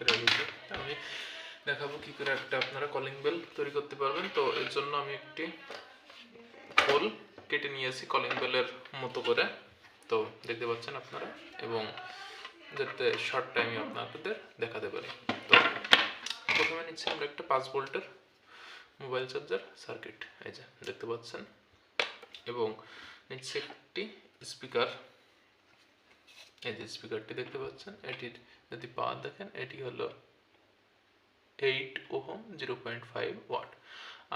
করে ভিডিও আমি দেখাবো কি করে একটা আপনারা কলিং বেল তৈরি করতে পারবেন। তো এর জন্য আমি একটি খোল কেটে নিয়েছি কলিং বেলের মতো করে। তো দেখতে পাচ্ছেন আপনারা? এবং যাতে শর্ট টাইমে আপনাদের দেখাতে পারি। তো প্রথমে নিচ্ছি আমরা একটা পাঁচ ভোল্টের মোবাইল চার্জার সার্কিট এই যে দেখতে পাচ্ছেন? এবং নিচ্ছে একটি স্পিকার এই যে স্পিকারটি দেখতে পাচ্ছেন। এটির যদি পাওয়ার দেখেন, এটি হলো eight ohm zero point five watt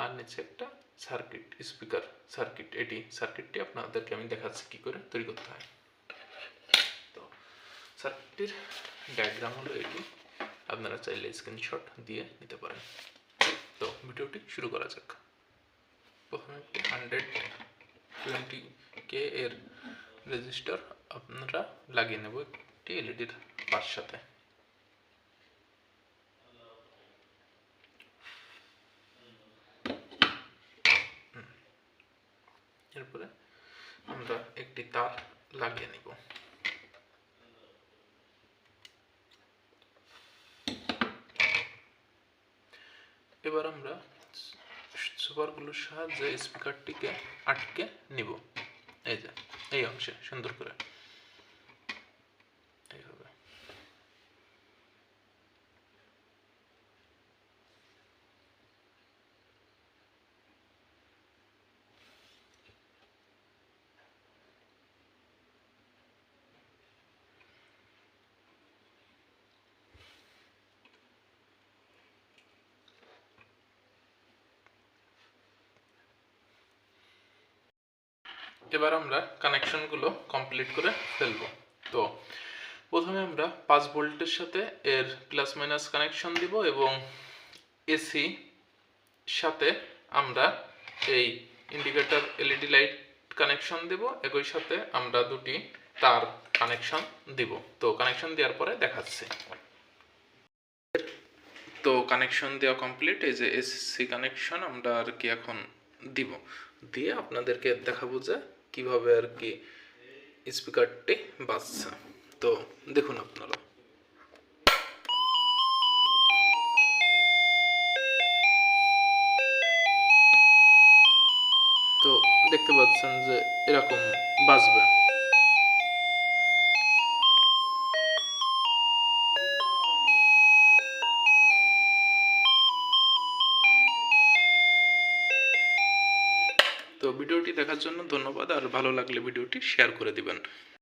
আর নিচে একটা সার্কিট স্পিকার সার্কিট এটি সার্কিটটি আপনাদেরকে আমি দেখাচ্ছি কী করে তৈরি করতে হয়। তো সার্কিটটির ডায়াগ্রাম হলো এটি। আপনারা চাইলে স্ক্রিনশট দিয়ে নিতে পারেন। তো ভিডিওটি শুরু করা যাক। প্রথমে একটি হান্ড্রেড টোয়েন্টি কে এর রেজিস্টার আপনারা লাগিয়ে নেব একটি এলইডির পাশ সাথে। এরপরে আমরা একটি তার লাগিয়ে নিব। এবার আমরা সুপারগুলোর সাহায্যে স্পিকারটিকে আটকে নিব। এই যে, এই অংশে সুন্দর করে। এবার আমরা কানেকশনগুলো কমপ্লিট করে ফেলব। তো, প্রথমে আমরা পাঁচ ভোল্টের সাথে এর প্লাস মাইনাস কানেকশন দিব এবং এসি সাথে আমরা এই ইন্ডিকেটর এলইডি লাইট কানেকশন দেব। একই সাথে আমরা দুটি তার কানেকশন দিব। তো কানেকশন দেওয়ার পরে দেখাচ্ছি। তো কানেকশন দেওয়া কমপ্লিট এই যে এসসি কানেকশন আমরা আর কি এখন দিব। দিয়ে আপনাদেরকে দেখাবো যে কীভাবে আর কি স্পিকারটি বাজছে। তো দেখুন আপনারা। তো দেখতে পাচ্ছেন যে এরকম বাজবে। তো ভিডিওটি দেখার জন্য ধন্যবাদ আর ভালো লাগলে ভিডিওটি শেয়ার করে দিবেন।